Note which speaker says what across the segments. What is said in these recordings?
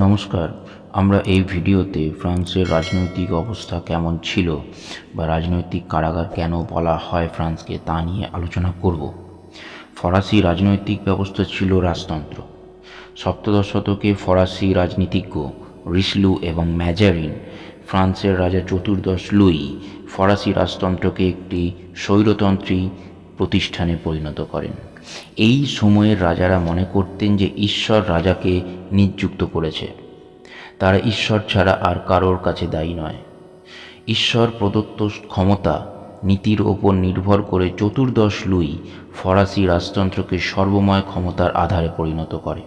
Speaker 1: নমস্কার, আমরা এই ভিডিওতে ফ্রান্সের রাজনৈতিক অবস্থা কেমন ছিল বা রাজনৈতিক কারাগার কেন বলা হয় ফ্রান্সকে তা নিয়ে আলোচনা করব। ফরাসি রাজনৈতিক ব্যবস্থা ছিল রাজতন্ত্র। সপ্তদশ শতকে ফরাসি রাজনীতিজ্ঞ রিসলু এবং ম্যাজারিন, ফ্রান্সের রাজা চতুর্দশ লুই, ফরাসি রাজতন্ত্রকে একটি স্বৈরতন্ত্রী প্রতিষ্ঠানে পরিণত করেন। এই সময়ের রাজারা মনে করতেন যে ঈশ্বর রাজাকে নিযুক্ত করেছে। তারা ঈশ্বর ছাড়া আর কারোর কাছে দায়ী নয়। ঈশ্বর প্রদত্ত ক্ষমতা, নীতির ওপর নির্ভর করে চতুর্দশ লুই ফরাসি রাজতন্ত্রকে সর্বময় ক্ষমতার আধারে পরিণত করে।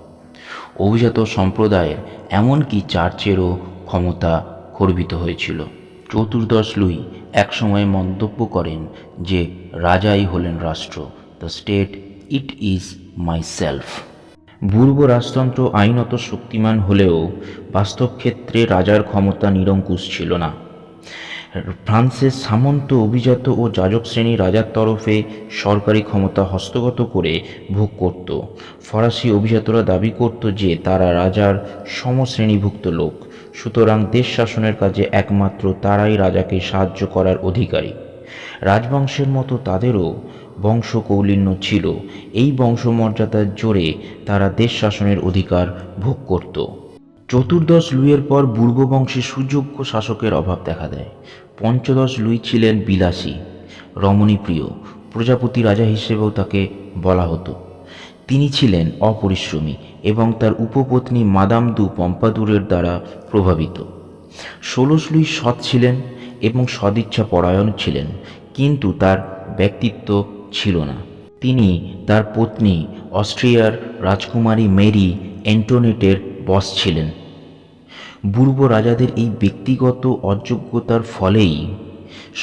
Speaker 1: অভিজাত সম্প্রদায়ের এমনকি চার্চেরও ক্ষমতা খর্বিত হয়েছিল। চতুর্দশ লুই একসময় মন্তব্য করেন যে, রাজাই হলেন রাষ্ট্র the state it is myself পূর্ব রাজতন্ত্র আইনত শক্তিমান হলেও বাস্তব ক্ষেত্রে রাজার ক্ষমতা নিরঙ্কুশ ছিল না। ফ্রান্সের সামন্ত অভিজাত ও যাজক শ্রেণি রাজার তরফে সরকারি ক্ষমতা হস্তগত করে ভোগ করত। ফরাসি অভিজাতরা দাবি করত যে তারা রাজার সমশ্রেণীভুক্ত লোক, সুতরাং দেশ শাসনের কাজে একমাত্র তারাই রাজাকে সাহায্য করার অধিকারী। রাজবংশের মতো তাদেরও বংশকৌলিন্য ছিল। এই বংশমর্যাদার জোরে তারা দেশ শাসনের অধিকার ভোগ করত। চতুর্দশ লুইয়ের পর পূর্ব বংশে সুযোগ্য শাসকের অভাব দেখা দেয়। পঞ্চদশ লুই ছিলেন বিলাসী রমণীপ্রিয় প্রজাপতি রাজা হিসেবেও তাকে বলা হতো। তিনি ছিলেন অপরিশ্রমী এবং তার উপপত্নী মাদাম দু পম্পাদুরের দ্বারা প্রভাবিত। ষোলশ লুই সৎ ছিলেন এবং সদিচ্ছা পরায়ণ ছিলেন, কিন্তু তার ব্যক্তিত্ব ছিল না। তিনি তার পত্নী অস্ট্রিয়ার রাজকুমারী মেরি অ্যান্টোনেটের বস ছিলেন। বুর্ব রাজাদের এই ব্যক্তিগত অযোগ্যতার ফলেই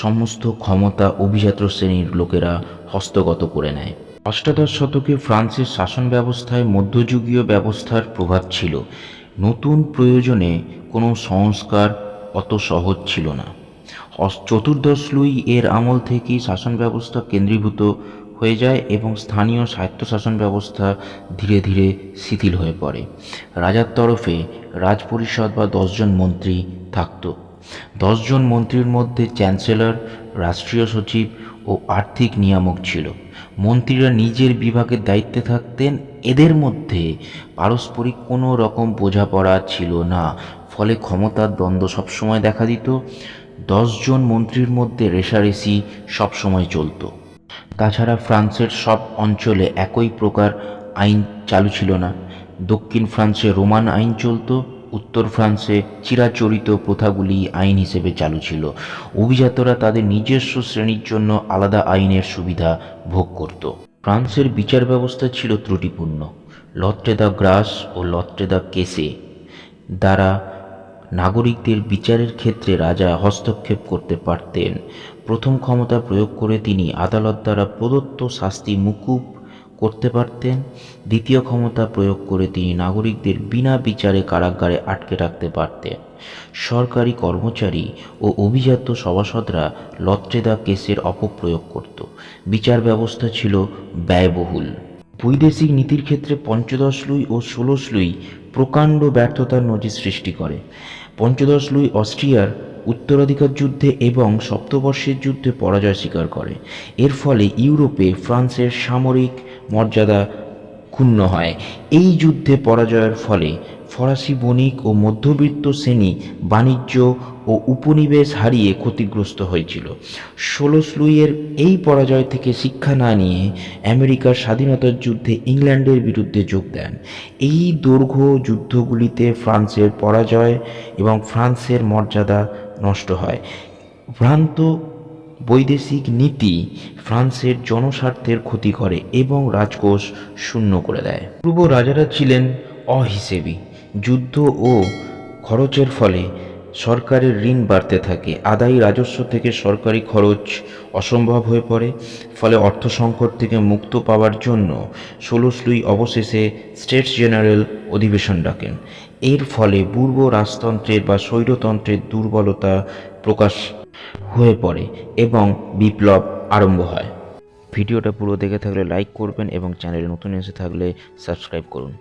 Speaker 1: সমস্ত ক্ষমতা অভিজাত শ্রেণির লোকেরা হস্তগত করে নেয়। অষ্টাদশ শতকে ফ্রান্সের শাসন ব্যবস্থায় মধ্যযুগীয় ব্যবস্থার প্রভাব ছিল। নতুন প্রয়োজনে কোনো সংস্কার অত সহজ ছিল না। চতুর্দশ লুই এর আমল থেকেই শাসন ব্যবস্থা কেন্দ্রীভূত হয়ে যায় এবং স্থানীয় স্বায়ত্তশাসন ব্যবস্থা ধীরে ধীরে শিথিল হয়ে পড়ে। রাজার তরফে রাজপরিষদ বা দশজন মন্ত্রী থাকতো। দশজন মন্ত্রীর মধ্যে চ্যান্সেলর, রাষ্ট্রীয় সচিব ও আর্থিক নিয়ামক ছিল। মন্ত্রীরা নিজের বিভাগের দায়িত্বে থাকতেন, এদের মধ্যে পারস্পরিক কোনো রকম বোঝাপড়া ছিল না। ফলে ক্ষমতার দ্বন্দ্ব সবসময় দেখা দিত। দশজন মন্ত্রীর মধ্যে রেষারেষি সবসময় চলতো। তাছাড়া ফ্রান্সের সব অঞ্চলে একই প্রকার আইন চালু ছিল না। দক্ষিণ ফ্রান্সে রোমান আইন চলতো, উত্তর ফ্রান্সে চিরাচরিত প্রথাগুলি আইন হিসেবে চালু ছিল। অভিজাতরা তাদের নিজস্ব শ্রেণির জন্য আলাদা আইনের সুবিধা ভোগ করত। ফ্রান্সের বিচার ব্যবস্থা ছিল ত্রুটিপূর্ণ। লত্রে গ্রাস ও লত্রে কেসে দ্বারা নাগরিকদের বিচারের ক্ষেত্রে রাজা হস্তক্ষেপ করতে পারতেন। প্রথম ক্ষমতা প্রয়োগ করে তিনি আদালত দ্বারা প্রদত্ত শাস্তি মুকুব করতে পারতেন। দ্বিতীয় ক্ষমতা প্রয়োগ করে তিনি নাগরিকদের বিনা বিচারে কারাগারে আটকে রাখতে পারতেন। সরকারি কর্মচারী ও অভিজাত সভাসদরা লত্রেদা কেসের অপপ্রয়োগ করত। বিচার ব্যবস্থা ছিল ব্যয়বহুল। বৈদেশিক নীতির ক্ষেত্রে পঞ্চদশ লুই ও ষোলশ লুই প্রকাণ্ড ব্যর্থতার নজির সৃষ্টি করে। পঞ্চদশ লুই অস্ট্রিয়ার উত্তরাধিকার যুদ্ধে এবং সপ্তবর্ষের যুদ্ধে পরাজয় স্বীকার করে। এর ফলে ইউরোপে ফ্রান্সের সামরিক মর্যাদা ক্ষুণ্ণ হয়। এই যুদ্ধে পরাজয়ের ফলে ফরাসি বণিক ও মধ্যবিত্ত শ্রেণি বাণিজ্য ও উপনিবেশ হারিয়ে ক্ষতিগ্রস্ত হয়েছিল। ষোলশ লুইয়ের এই পরাজয় থেকে শিক্ষা না নিয়ে আমেরিকার স্বাধীনতার যুদ্ধে ইংল্যান্ডের বিরুদ্ধে যোগ দেন। এই দৈর্ঘ্য যুদ্ধগুলিতে ফ্রান্সের পরাজয় এবং ফ্রান্সের মর্যাদা নষ্ট হয়। ভ্রান্ত বৈদেশিক নীতি ফ্রান্সের জনস্বার্থের ক্ষতি করে এবং রাজকোষ শূন্য করে দেয়। পূর্ব রাজারা ছিলেন অহিসেবী। যুদ্ধ ও খরচের ফলে সরকারের ঋণ বাড়তে থাকে। আদায়ী রাজস্ব থেকে সরকারি খরচ অসম্ভব হয়ে পড়ে, ফলে অর্থ সংকট থেকে মুক্ত পাওয়ার জন্য ষোলশ লুই অবশেষে স্টেটস জেনারেল অধিবেশন ডাকেন। এর ফলে পূর্ব রাজতন্ত্রের বা স্বৈরতন্ত্রের দুর্বলতা প্রকাশ হয়ে পড়ে এবং বিপ্লব আরম্ভ হয়। ভিডিওটা পুরো দেখে থাকলে লাইক করবেন এবং চ্যানেলে নতুন এসে থাকলে সাবস্ক্রাইব করুন।